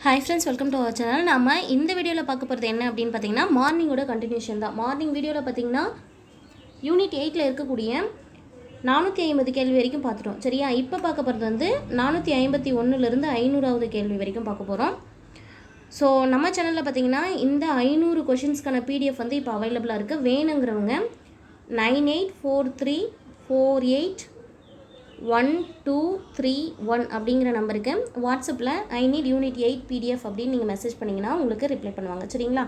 Hi friends welcome to our channel நம்ம இந்த வீடியோவில் பார்க்க போகிறது என்ன அப்படின்னு பார்த்தீங்கன்னா மார்னிங்கோட கண்டினியூஷன் தான். மார்னிங் வீடியோவில் பார்த்தீங்கன்னா யூனிட் எயிட்டில் இருக்கக்கூடிய நானூற்றி ஐம்பது கேள்வி வரைக்கும் பார்த்துட்டோம். சரியா? இப்போ பார்க்க போகிறது வந்து நானூற்றி ஐம்பத்தி ஒன்றுலேருந்து ஐநூறாவது கேள்வி வரைக்கும் பார்க்க போகிறோம் ஸோ நம்ம சேனலில் பார்த்தீங்கன்னா இந்த ஐநூறு கொஷின்ஸ்க்கான பிடிஎஃப் வந்து இப்போ அவைலபிளாக இருக்குது வேணுங்கிறவங்க nine eight four three four eight one two three one அப்படிங்கிற நம்பருக்கு வாட்ஸ்அப்பில் I need unit eight PDF அப்படின்னு நீங்கள் மெசேஜ் பண்ணிங்கன்னா உங்களுக்கு ரிப்ளை பண்ணுவாங்க. சரிங்களா?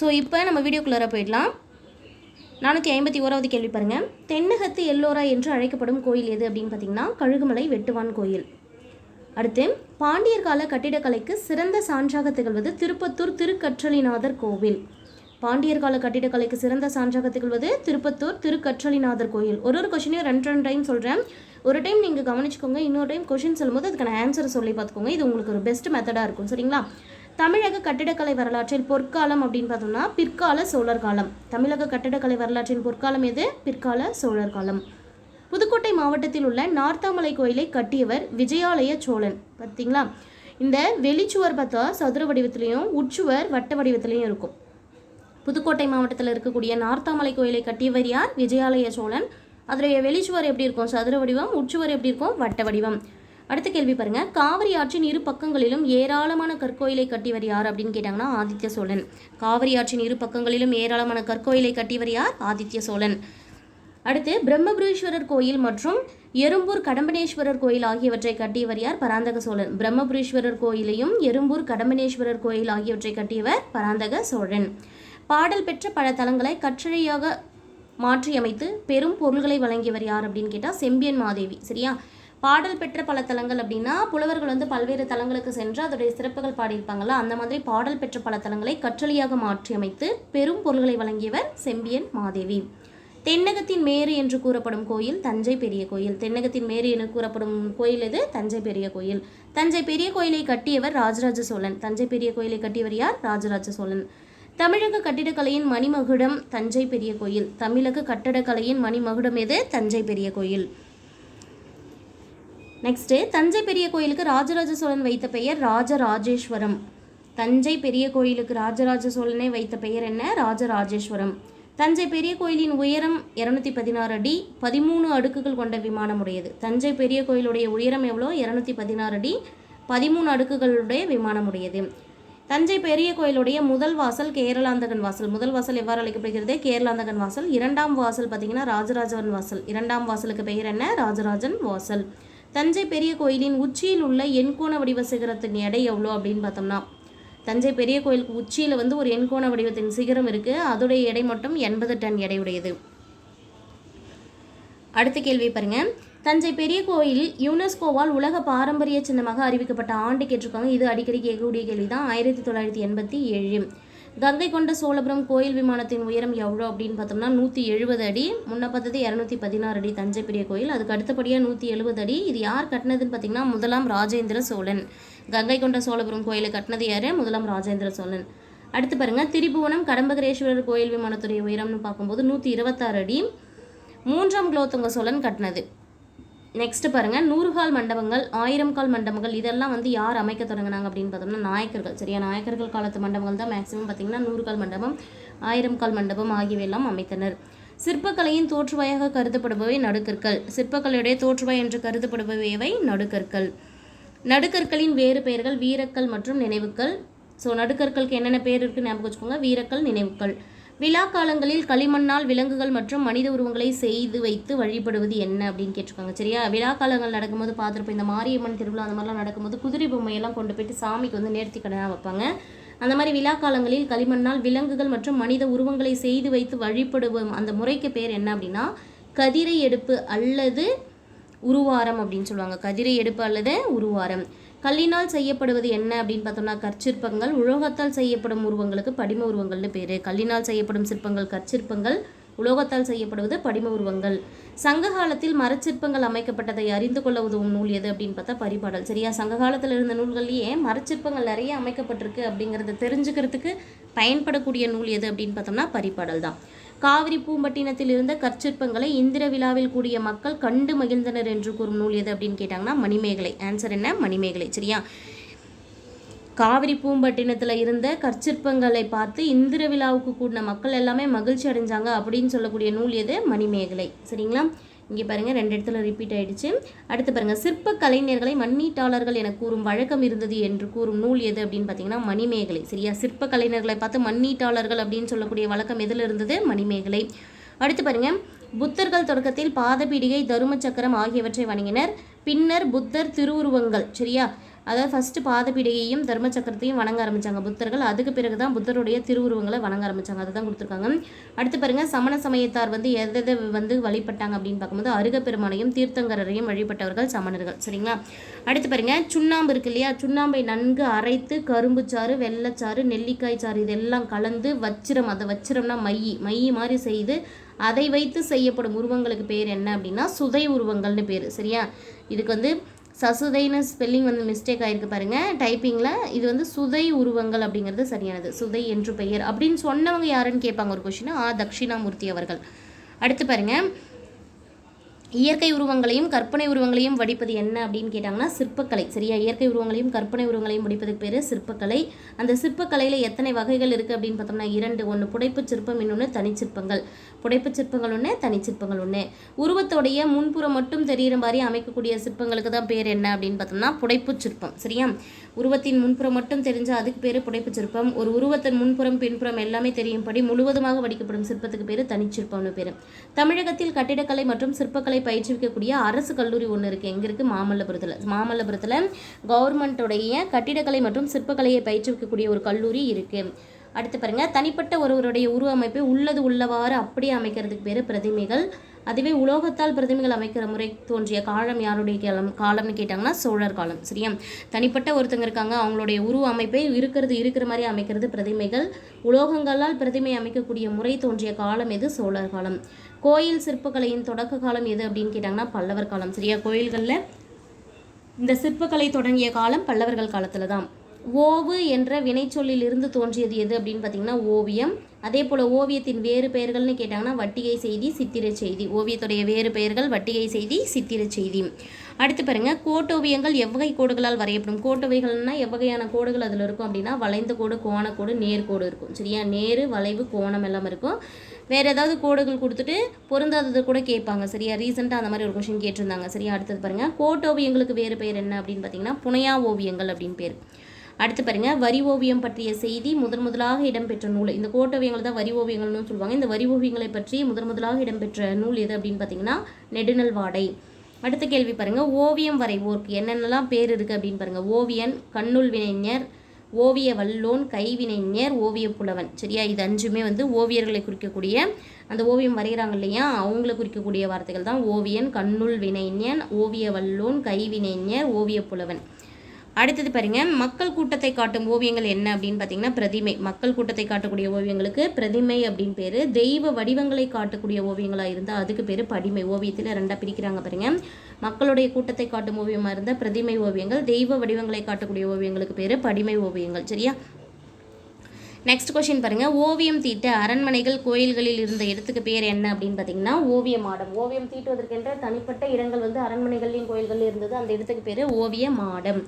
ஸோ இப்போ நம்ம வீடியோக்குள்ளார போயிடலாம். நானூற்றி ஐம்பத்தி ஓராவது கேள்வி பாருங்கள் தென்னகத்து எல்லோரா என்று அழைக்கப்படும் கோயில் எது அப்படின்னு பார்த்தீங்கன்னா கழுகுமலை வெட்டுவான் கோயில். அடுத்து பாண்டியர் கால கட்டிடக்கலைக்கு சிறந்த சான்றாக திகழ்வது திருப்பத்தூர் திருக்கற்றலிநாதர் கோவில். பாண்டியர் கால கட்டிடக்கலைக்கு சிறந்த சான்றாக திகழ்வது திருப்பத்தூர் திருக்கற்றலிநாதர் கோயில். ஒரு ஒரு கொஷினையும் ரெண்டு ரெண்டு டைம் சொல்கிறேன் ஒரு டைம் நீங்கள் கவனிச்சுக்கோங்க இன்னொரு டைம் கொஷின் சொல்லும்போது அதுக்கான ஆன்சர் சொல்லி பார்த்துக்கோங்க. இது உங்களுக்கு ஒரு பெஸ்ட் மெத்தடாக இருக்கும் சரிங்களா? தமிழக கட்டிடக்கலை வரலாற்றில் பொற்காலம் அப்படின்னு பார்த்தோம்னா பிற்கால சோழர் காலம். தமிழக கட்டிடக்கலை வரலாற்றின் பொற்காலம் எது? பிற்கால சோழர் காலம். புதுக்கோட்டை மாவட்டத்தில் உள்ள நார்த்தாமலை கோயிலை கட்டியவர் விஜயாலய சோழன் பார்த்தீங்களா இந்த வெளிச்சுவர் பார்த்தா சதுர வடிவத்திலையும் உட்சுவர் வட்ட வடிவத்திலையும் இருக்கும். புதுக்கோட்டை மாவட்டத்தில் இருக்கக்கூடிய நார்த்தாமலை கோயிலை கட்டியவர் யார்? விஜயாலய சோழன். அதனுடைய வெளிச்சுவர் எப்படி இருக்கும்? சதுர வடிவம் உட்சுவர் எப்படி இருக்கும்? வட்ட வடிவம். அடுத்த கேள்வி பாருங்க. காவிரி ஆற்றின் இரு பக்கங்களிலும் ஏராளமான கற்கோயிலை கட்டியவர் யார் அப்படின்னு கேட்டாங்கன்னா ஆதித்ய சோழன். காவிரி ஆற்றின் இரு பக்கங்களிலும் ஏராளமான கற்கோயிலை கட்டியவர் யார்? ஆதித்ய சோழன். அடுத்து பிரம்மபுரீஸ்வரர் கோயில் மற்றும் எறும்பூர் கடம்பனேஸ்வரர் கோயில் ஆகியவற்றை கட்டியவர் யார்? பராந்தக சோழன். பிரம்மபுரீஸ்வரர் கோயிலையும் எறும்பூர் கடம்பனேஸ்வரர் கோயில் ஆகியவற்றை கட்டியவர் பராந்தக சோழன். பாடல் பெற்ற பல தலங்களை கற்றழையாக மாற்றியமைத்து பெரும் பொருள்களை வழங்கியவர் யார் அப்படின்னு கேட்டால் செம்பியன் மாதேவி. சரியா? பாடல் பெற்ற பல தலங்கள் அப்படின்னா புலவர்கள் வந்து பல்வேறு தலங்களுக்கு சென்று அதோடைய சிறப்புகள் பாடியிருப்பாங்களா அந்த மாதிரி பாடல் பெற்ற பல தலங்களை கற்றளியாக மாற்றியமைத்து பெரும் பொருள்களை வழங்கியவர் செம்பியன் மாதேவி. தென்னகத்தின் மேரு என்று கூறப்படும் கோயில் தஞ்சை பெரிய கோயில். தென்னகத்தின் மேரு என்று கூறப்படும் கோயில் எது? தஞ்சை பெரிய கோயில். தஞ்சை பெரிய கோயிலை கட்டியவர் ராஜராஜ சோழன். தஞ்சை பெரிய கோயிலை கட்டியவர் யார்? ராஜராஜ சோழன். தமிழக கட்டிடக்கலையின் மணிமகுடம் தஞ்சை பெரிய கோயில். தமிழக கட்டடக்கலையின் மணிமகுடம் எது? தஞ்சை பெரிய கோயில். நெக்ஸ்ட்டு தஞ்சை பெரிய கோயிலுக்கு ராஜராஜ சோழன் வைத்த பெயர் ராஜராஜேஸ்வரம். தஞ்சை பெரிய கோயிலுக்கு ராஜராஜ சோழனை வைத்த பெயர் என்ன? ராஜராஜேஸ்வரம். தஞ்சை பெரிய கோயிலின் உயரம் இரநூத்தி பதினாறு அடி பதிமூணு அடுக்குகள் கொண்ட விமானம் உடையது தஞ்சை பெரிய கோயிலுடைய உயரம் எவ்வளோ? இரநூத்தி பதினாறு அடி பதிமூணு அடுக்குகளுடைய விமானம் உடையது தஞ்சை பெரிய கோயிலுடைய முதல் வாசல் கேரளாந்தகன் வாசல். முதல் வாசல் எவ்வாறு அழைக்கப்படுகிறது? கேரளாந்தகன் வாசல். இரண்டாம் வாசல் பார்த்தீங்கன்னா ராஜராஜவன் வாசல். இரண்டாம் வாசலுக்கு பெயர் என்ன? ராஜராஜன் வாசல். தஞ்சை பெரிய கோயிலின் உச்சியில் உள்ள எண்கோண வடிவ சிகரத்தின் எடை எவ்வளோ அப்படின்னு பார்த்தோம்னா தஞ்சை பெரிய கோயிலுக்கு உச்சியில் வந்து ஒரு எண்கோண வடிவத்தின் சிகரம் இருக்குது அதோடைய எடை மட்டும் எண்பது டன் எடையுடையது. அடுத்த கேள்வி பாருங்கள் தஞ்சை பெரிய கோயில் யுனெஸ்கோவால் உலக பாரம்பரிய சின்னமாக அறிவிக்கப்பட்ட ஆண்டு கேட்டிருக்காங்க. இது அடிக்கடி கேட்கக்கூடிய கேள்வி தான் ஆயிரத்தி தொள்ளாயிரத்தி எண்பத்தி ஏழு. கங்கை கொண்ட சோழபுரம் கோயில் விமானத்தின் உயரம் எவ்வளோ அப்படின்னு பார்த்தோம்னா நூற்றி எழுபது அடி. முன்ன பார்த்தது இரநூத்தி பதினாறு அடி தஞ்சை பெரிய கோயில். அதுக்கு அடுத்தபடியாக நூற்றி எழுபது அடி. இது யார் கட்டினதுன்னு பார்த்தீங்கன்னா முதலாம் ராஜேந்திர சோழன். கங்கை கொண்ட சோழபுரம் கோயிலை கட்டினது யார்? முதலாம் ராஜேந்திர சோழன். அடுத்து பாருங்கள் திரிபுவனம் கடம்பகரேஸ்வரர் கோயில் விமானத்துடைய உயரம்னு பார்க்கும்போது நூற்றி இருபத்தாறு அடி. மூன்றாம் குலோத்துங்க சோழன் கட்டினது. நெக்ஸ்ட் பாருங்க நூறுகால் மண்டபங்கள் ஆயிரம் கால் மண்டபங்கள் இதெல்லாம் வந்து யார் அமைக்க தொடங்கினாங்க அப்படின்னு பார்த்தோம்னா நாயக்கர்கள். சரியா? நாயக்கர்கள் காலத்து மண்டபங்கள் தான் மேக்ஸிமம் பார்த்தீங்கன்னா நூறு கால் மண்டபம் ஆயிரம் கால் மண்டபம் ஆகியவையெல்லாம் அமைத்தனர். சிற்பக்கலையின் தோற்றுவாயாக கருதப்படுபவை நடுக்கற்கள். சிற்பக்கலையுடைய தோற்றுவாய் என்று கருதப்படுபவையவை நடுக்கற்கள். நடுக்கற்களின் வேறு பெயர்கள் வீரக்கல் மற்றும் நினைவுக்கள் ஸோ நடுக்கற்களுக்கு என்னென்ன பேர் இருக்குன்னு ஞாபகம் வச்சுக்கோங்க. வீரக்கல் நினைவுக்கள் விழா காலங்களில் களிமண்ணால் விலங்குகள் மற்றும் மனித உருவங்களை செய்து வைத்து வழிபடுவது என்ன அப்படின்னு கேட்டிருக்காங்க. சரியா? விழா காலங்கள் நடக்கும்போது பார்த்துருப்போம் இந்த மாரியம்மன் திருவிழா அந்த மாதிரிலாம் நடக்கும்போது குதிரை பொம்மையெல்லாம் கொண்டு போயிட்டு சாமிக்கு வந்து நேர்த்தி கடனாக வைப்பாங்க. அந்த மாதிரி விழா காலங்களில் களிமண்ணால் விலங்குகள் மற்றும் மனித உருவங்களை செய்து வைத்து வழிபடுவோம். அந்த முறைக்கு பேர் என்ன அப்படின்னா கதிரை எடுப்பு அல்லது உருவாரம் அப்படின்னு சொல்லுவாங்க. கதிரை எடுப்பு அல்லது உருவாரம். கல்லினால் செய்யப்படுவது என்ன அப்படின்னு பார்த்தோம்னா கற்சிற்பங்கள். உலோகத்தால் செய்யப்படும் உருவங்களுக்கு படிம உருவங்கள்னு பேர். கல்லினால் செய்யப்படும் சிற்பங்கள் கற்சிற்பங்கள். உலோகத்தால் செய்யப்படுவது படிம உருவங்கள். சங்க காலத்தில் மரச்சிற்பங்கள் அமைக்கப்பட்டதை அறிந்து கொள்ள உதவும் நூல் எது அப்படின்னு பார்த்தா பரிபாடல். சரியா? சங்க காலத்தில் இருந்த நூல்கள்லேயே மரச்சிற்பங்கள் நிறைய அமைக்கப்பட்டிருக்கு அப்படிங்கிறத தெரிஞ்சுக்கிறதுக்கு பயன்படக்கூடிய நூல் எது அப்படின்னு பார்த்தோம்னா பரிபாடல் தான். காவிரி பூம்பட்டினத்தில் இருந்த கற்சிற்பங்களை இந்திர விழாவில் கூடிய மக்கள் கண்டு மகிழ்ந்தனர் என்று கூறும் நூல் எது அப்படின்னு கேட்டாங்கன்னா மணிமேகலை. ஆன்சர் என்ன? மணிமேகலை சரியா? காவிரி பூம்பட்டினத்தில் இருந்த கற்சிற்பங்களை பார்த்து இந்திர விழாவுக்கு கூடின மக்கள் எல்லாமே மகிழ்ச்சி அடைஞ்சாங்க அப்படின்னு சொல்லக்கூடிய நூல் எது? மணிமேகலை. சரிங்களா? இங்கே பாருங்கள் ரெண்டு இடத்துல ரிப்பீட் ஆகிடுச்சு அடுத்து பாருங்கள் சிற்ப கலைஞர்களை மண்ணீட்டாளர்கள் என கூறும் வழக்கம் இருந்தது என்று கூறும் நூல் எது அப்படின்னு பார்த்தீங்கன்னா மணிமேகலை. சரியா? சிற்ப கலைஞர்களை பார்த்து மண்ணீட்டாளர்கள் அப்படின்னு சொல்லக்கூடிய வழக்கம் எதில் இருந்தது? மணிமேகலை. அடுத்து பாருங்கள் புத்தர்கள் தொடக்கத்தில் பாதபீடிகை தரும சக்கரம் ஆகியவற்றை வணங்கினர். பின்னர் புத்தர் திருவுருவங்கள். சரியா? அதாவது ஃபஸ்ட்டு பாதபீடிகையும் தர்ம சக்கரத்தையும் வணங்க ஆரம்பிச்சாங்க புத்தர்கள். அதுக்கு பிறகு தான் புத்தருடைய திருவுருவங்களை வணங்க ஆரம்பிச்சாங்க. அதுதான் கொடுத்துருக்காங்க. அடுத்து பாருங்க சமண சமயத்தார் வந்து எதை எதை வந்து வழிபட்டாங்க அப்படின்னு பார்க்கும்போது அருகப்பெருமானையும் தீர்த்தங்கரரையும் வழிபட்டவர்கள் சமணர்கள். சரிங்களா? அடுத்து பாருங்கள் சுண்ணாம்பு இருக்கு இல்லையா? சுண்ணாம்பை நன்கு அரைத்து கரும்பு சாறு வெள்ளச்சாறு நெல்லிக்காய் சாறு இதெல்லாம் கலந்து வச்சிரம். அதை வச்சிரம்னா மையி மையி மாதிரி செய்து அதை வைத்து செய்யப்படும் உருவங்களுக்கு பேர் என்ன அப்படின்னா சுதை உருவங்கள்னு பேர். சரியா? இதுக்கு வந்து சசுதைன்னு ஸ்பெல்லிங் வந்து மிஸ்டேக் ஆயிருக்கு பாருங்க. டைப்பிங்கில் இது வந்து சுதை உருவங்கள் அப்படிங்கிறது சரியானது. சுதை என்று பெயர் அப்படின்னு சொன்னவங்க யாருன்னு கேட்பாங்க ஒரு கொஷின் ஆ தட்சிணாமூர்த்தி அவர்கள். அடுத்து பாருங்க. இயற்கை உருவங்களையும் கற்பனை உருவங்களையும் வடிப்பது என்ன அப்படின்னு கேட்டாங்கன்னா சிற்பக்கலை. சரியா? இயற்கை உருவங்களையும் கற்பனை உருவங்களையும் வடிப்பதுக்கு பேர் சிற்பக்கலை. அந்த சிற்பக்கலையில் எத்தனை வகைகள் இருக்குது அப்படின்னு பார்த்தோம்னா இரண்டு. ஒன்று புடைப்புச் சிற்பம் இன்னொன்று தனிச்சிற்பங்கள் புடைப்புச் சிற்பங்கள் ஒன்று தனிச்சிற்பங்கள் ஒன்று உருவத்தோடைய முன்புறம் மட்டும் தெரிகிற மாதிரி அமைக்கக்கூடிய சிற்பங்களுக்கு தான் பேர் என்ன அப்படின்னு பார்த்தோம்னா புடைப்புச் சிற்பம். சரியா? உருவத்தின் முன்புறம் மட்டும் தெரிஞ்சால் அதுக்கு பேர் புடைப்புச் சிற்பம். ஒரு உருவத்தின் முன்புறம் பின்புறம் எல்லாமே தெரியும்படி முழுவதுமாக வடிக்கப்படும் சிற்பத்துக்கு பேர் தனிச்சிற்பம்னு பேர். தமிழகத்தில் கட்டிடக்கலை மற்றும் சிற்பக்கலை பயிற்றுவிக்கக்கூடிய அரசு கல்லூரி ஒன்று இருக்குது எங்கே இருக்குது மாமல்லபுரத்தில். மாமல்லபுரத்தில் கவர்மெண்ட்டுடைய கட்டிடக்கலை மற்றும் சிற்பக்கலையை பயிற்றுவிக்கக்கூடிய ஒரு கல்லூரி இருக்குது அடுத்து பாருங்க. தனிப்பட்ட ஒருவருடைய உருவ அமைப்பை உள்ளது உள்ளவாறு அப்படியே அமைக்கிறதுக்கு பேர் பிரதிமைகள். அதுவே உலோகத்தால் பிரதிமைகள் அமைக்கிற முறை தோன்றிய காலம் யாருடைய காலம்? காலம்னு கேட்டாங்கன்னா சோழர் காலம் சரியா? தனிப்பட்ட ஒருத்தங்க இருக்காங்க. அவங்களுடைய உருவ அமைப்பை இருக்கிறது இருக்கிற மாதிரி அமைக்கிறது பிரதிமைகள். உலோகங்களால் பிரதிமை அமைக்கக்கூடிய முறை தோன்றிய காலம் எது? சோழர் காலம். கோயில் சிற்பக்கலையின் தொடக்க காலம் எது அப்படின்னு கேட்டாங்கன்னா பல்லவர் காலம் சரியா? கோயில்களில் இந்த சிற்பக்கலை தொடங்கிய காலம் பல்லவர்கள் காலத்தில் தான் ஓவு என்ற வினைச்சொல்லிலிருந்து தோன்றியது எது அப்படின்னு பார்த்தீங்கன்னா ஓவியம். அதே போல் ஓவியத்தின் வேறு பெயர்கள்னு கேட்டாங்கன்னா வட்டிகை செய்தி சித்திர செய்தி. ஓவியத்துடைய வேறு பெயர்கள் வட்டிகை செய்தி சித்திர செய்தி. அடுத்து பாருங்க கோட்டோவியங்கள் எவ்வகை கோடுகளால் வரையப்படும்? கோட்டோவைகள்னால் எவ்வகையான கோடுகள் அதில் இருக்கும் அப்படின்னா வளைந்த கோடு கோணக்கோடு நேர்கோடு இருக்கும். சரியா? நேரு வளைவு கோணம் எல்லாம் இருக்கும். வேறு ஏதாவது கோடுகள் கொடுத்துட்டு பொருந்தாதது கூட கேட்பாங்க. சரியா? ரீசெண்டாக அந்த மாதிரி ஒரு கொஷின் கேட்டிருந்தாங்க. சரியா? அடுத்தது பாருங்கள் கோட்டோவியங்களுக்கு வேறு பெயர் என்ன அப்படின்னு பார்த்தீங்கன்னா புனையா ஓவியங்கள் அப்படின்னு பேர். அடுத்து பாருங்க வரி ஓவியம் பற்றிய செய்தி முதன் முதலாக இடம்பெற்ற நூல். இந்த கோட்டோவியங்கள் தான் வரி ஓவியங்கள்னு சொல்லுவாங்க. இந்த வரி ஓவியங்களை பற்றி முதன் முதலாக இடம்பெற்ற நூல் எது அப்படின்னு பார்த்தீங்கன்னா நெடுநல் வாடை அடுத்த கேள்வி பாருங்க ஓவியம் வரைவோர்க்கு என்னென்னலாம் பேர் இருக்குது அப்படின்னு பாருங்க. ஓவியன் கண்ணுள் வினைஞர் ஓவிய வல்லோன் கைவினைஞர் ஓவிய புலவன். சரியா? இது அஞ்சுமே வந்து ஓவியர்களை குறிக்கக்கூடிய அந்த ஓவியம் வரைகிறாங்க இல்லையா? அவங்களை குறிக்கக்கூடிய வார்த்தைகள் தான் ஓவியன் கண்ணுள் வினைஞன் ஓவிய வல்லோன் கைவினைஞர் ஓவிய புலவன். அடுத்தது பாருங்க மக்கள் கூட்டத்தை காட்டும் ஓவியங்கள் என்ன அப்படின்னு பார்த்தீங்கன்னா பிரதிமை. மக்கள் கூட்டத்தை காட்டக்கூடிய ஓவியங்களுக்கு பிரதிமை அப்படின்னு பேர். தெய்வ வடிவங்களை காட்டக்கூடிய ஓவியங்களாக இருந்தால் அதுக்கு பேர் படிமை. ஓவியத்தில் ரெண்டாக பிரிக்கிறாங்க பாருங்க. மக்களுடைய கூட்டத்தை காட்டும் ஓவியமாக இருந்தால் பிரதிமை ஓவியங்கள் தெய்வ வடிவங்களை காட்டக்கூடிய ஓவியங்களுக்கு பேர் படிமை ஓவியங்கள். சரியா? நெக்ஸ்ட் கொஷின் பாருங்கள் ஓவியம் தீட்ட அரண்மனைகள் கோயில்களில் இருந்த இடத்துக்கு பேர் என்ன அப்படின்னு பார்த்தீங்கன்னா ஓவிய மாடம். ஓவியம் தீட்டுவதற்கென்ற தனிப்பட்ட இடங்கள் வந்து அரண்மனைகள்லையும் கோயில்கள்லையும் இருந்தது. அந்த இடத்துக்கு பேர் ஓவிய மாடம்.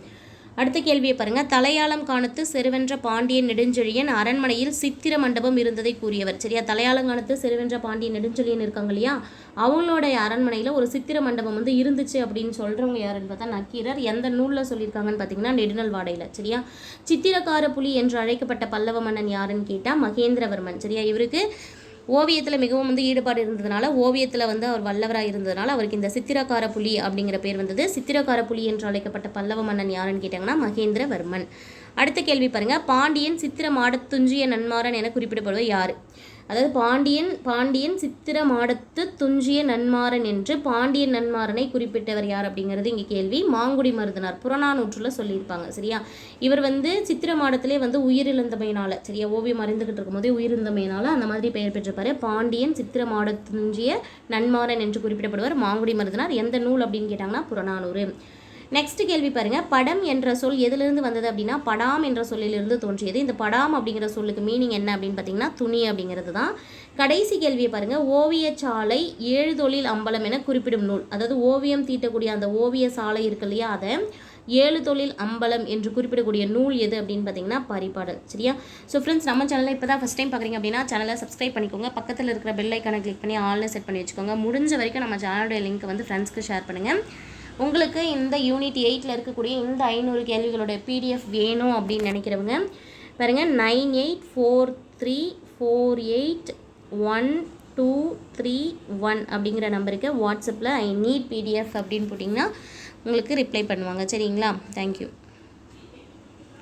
அடுத்த கேள்வியை பாருங்க. தலையாளம் காணத்து செருவென்ற பாண்டியன் நெடுஞ்செழியன் அரண்மனையில் சித்திர மண்டபம் இருந்ததை கூறியவர். சரியா? தலையாளம் காணத்து செருவென்ற பாண்டியன் நெடுஞ்செழியன் இருக்காங்க இல்லையா? அவங்களுடைய அரண்மனையில் ஒரு சித்திர மண்டபம் வந்து இருந்துச்சு அப்படின்னு சொல்கிறவங்க யாருன்னு பார்த்தா நக்கீரர். எந்த நூலில் சொல்லியிருக்காங்கன்னு பார்த்தீங்கன்னா நெடுநல் வாடையில். சரியா? சித்திரக்கார புலி என்று அழைக்கப்பட்ட பல்லவ மன்னன் யாருன்னு கேட்டால் மகேந்திரவர்மன். சரியா? இவருக்கு ஓவியத்தில் மிகவும் வந்து ஈடுபாடு இருந்ததுனால ஓவியத்தில் வந்து அவர் வல்லவராக இருந்ததுனால அவருக்கு இந்த சித்திரக்கார புலி அப்படிங்கிற பேர் வந்தது. சித்திரக்கார புலி என்று அழைக்கப்பட்ட பல்லவ மன்னன் யாருன்னு கேட்டாங்கன்னா மகேந்திரவர்மன். அடுத்த கேள்வி பாருங்கள் பாண்டியன் சித்திர மாடத்துஞ்சிய நன்மாறன் என குறிப்பிடப்படுவது யார்? அதாவது பாண்டியன் பாண்டியன் சித்திர மாடத்து துஞ்சிய நன்மாறன் என்று பாண்டியன் நன்மாறனை குறிப்பிட்டவர் யார் அப்படிங்கிறது இங்கே கேள்வி. மாங்குடி மருதனார் புறநானூற்றில் சொல்லியிருப்பாங்க சரியா? இவர் வந்து சித்திர மாடத்திலே வந்து உயிரிழந்தமையினால சரியா? ஓவியம் அறிந்துகிட்டு இருக்கும்போதே உயிரிழந்தமையினால அந்த மாதிரி பெயர் பெற்றிருப்பாரு. பாண்டியன் சித்திர மாடத்துஞ்சிய நன்மாறன் என்று குறிப்பிடப்படுவார். மாங்குடி மருதனார் எந்த நூல்? அப்படின்னு கேட்டாங்கன்னா புறநானூறு. நெக்ஸ்ட் கேள்வி பாருங்க. படம் என்ற சொல் எதிலிருந்து வந்தது அப்படின்னா படாம் என்ற சொல்லிலிருந்து தோன்றியது. இந்த படாம் அப்படிங்கிற சொல்லுக்கு மீனிங் என்ன அப்படின்னு பார்த்தீங்கன்னா துணி அப்படிங்கிறது தான். கடைசி கேள்வியை பாருங்க. ஓவியச்சாலை ஏழு தொழில் அம்பலம் என குறிப்பிடும் நூல். அதாவது ஓவியம் தீட்டக்கூடிய அந்த ஓவிய சாலை இருக்கு இல்லையா அதை ஏழு தொழில் அம்பலம் என்று குறிப்பிடக்கூடிய நூல் எது அப்படின்னு பார்த்தீங்கன்னா பரிபாடல் சரியா? ஸோ ஃப்ரெண்ட்ஸ் நம்ம சேனலில் இப்போ தான் ஃபஸ்ட் டைம் பார்க்குறீங்க அப்படின்னா சேனலை சப்ஸ்கிரைப் பண்ணிக்கோங்க. பக்கத்தில் இருக்கிற பெல் ஐக்கானை கிளிக் பண்ணி ஆல்னு செட் பண்ணி வச்சுக்கோங்க. முடிஞ்ச வரைக்கும் நம்ம சேனலுடைய லிங்க் வந்து ஃப்ரெண்ட்ஸ்க்கு ஷேர் பண்ணுங்கள் உங்களுக்கு இந்த யூனிட் எயிட்டில் இருக்கக்கூடிய இந்த ஐநூறு கேள்விகளோட பிடிஎஃப் வேணும் அப்படின்னு நினைக்கிறவங்க பாருங்கள் nine eight four three four eight one two three one அப்படிங்கிற நம்பருக்கு வாட்ஸ்அப்பில் ஐ நீட் பிடிஎஃப் அப்படின்னு போட்டிங்கன்னா உங்களுக்கு ரிப்ளை பண்ணுவாங்க. சரிங்களா? தேங்க்யூ